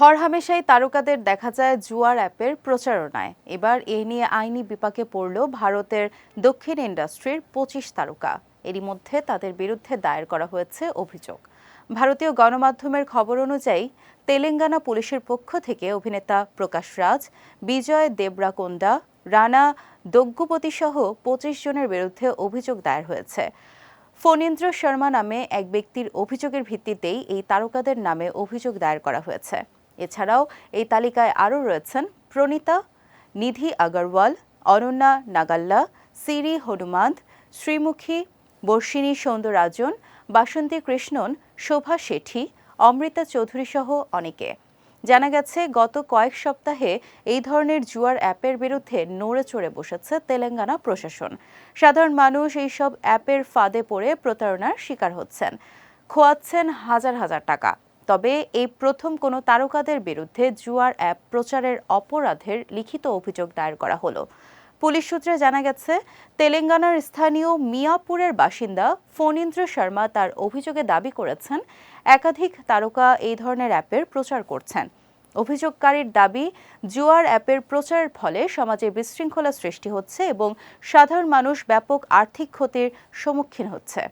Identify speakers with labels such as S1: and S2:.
S1: হরহামেশাই তারকাদের দেখা যায় জুয়ার অ্যাপের প্রচারণায়। এবার এ নিয়ে আইনি বিপাকে পড়ল ভারতের দক্ষিণ ইন্ডাস্ট্রির পঁচিশ তারকা। এরই মধ্যে তাদের বিরুদ্ধে দায়ের করা হয়েছে অভিযোগ। ভারতীয় গণমাধ্যমের খবর অনুযায়ী, তেলেঙ্গানা পুলিশের পক্ষ থেকে অভিনেতা প্রকাশ রাজ, বিজয় দেবরাকোন্ডা, রানা দগ্গুপতি সহ পঁচিশ জনের বিরুদ্ধে অভিযোগ দায়ের হয়েছে। ফণীন্দ্র শর্মা নামে এক ব্যক্তির অভিযোগের ভিত্তিতেই এই তারকাদের নামে অভিযোগ দায়ের করা হয়েছে। এছাড়াও এই তালিকায় আরও রয়েছেন প্রণীতা, নিধি আগরওয়াল, অনন্যা নাগাল্লা, সিরি হনুমান্ত, শ্রীমুখী বর্ষিনী সৌন্দরাজন, বাসন্তী কৃষ্ণন, শোভা শেঠি, অমৃতা চৌধুরী সহ অনেকে। জানা গেছে, গত কয়েক সপ্তাহে এই ধরনের জুয়ার অ্যাপের বিরুদ্ধে নড়ে চড়ে বসেছে তেলেঙ্গানা প্রশাসন। সাধারণ মানুষ এইসব অ্যাপের ফাঁদে পড়ে প্রতারণার শিকার হচ্ছেন। খোয়াচ্ছেন হাজার হাজার টাকা। তবে এই প্রথম কোনো তারকাদের বিরুদ্ধে জুয়ার অ্যাপ প্রচারের অপরাধের লিখিত অভিযোগ দায়ের করা হলো। পুলিশ সূত্রে জানা গেছে, তেলেঙ্গানার স্থানীয় মিয়াপুরের বাসিন্দা ফণীন্দ্র শর্মা তার অভিযোগে দাবি করেছেন, একাধিক তারকা এই ধরনের অ্যাপের প্রচার করছেন। অভিযোগকারীর দাবি, জুয়ার অ্যাপের প্রচারের ফলে সমাজে বিশৃঙ্খলা সৃষ্টি হচ্ছে এবং সাধারণ মানুষ ব্যাপক আর্থিক ক্ষতির সম্মুখীন হচ্ছে।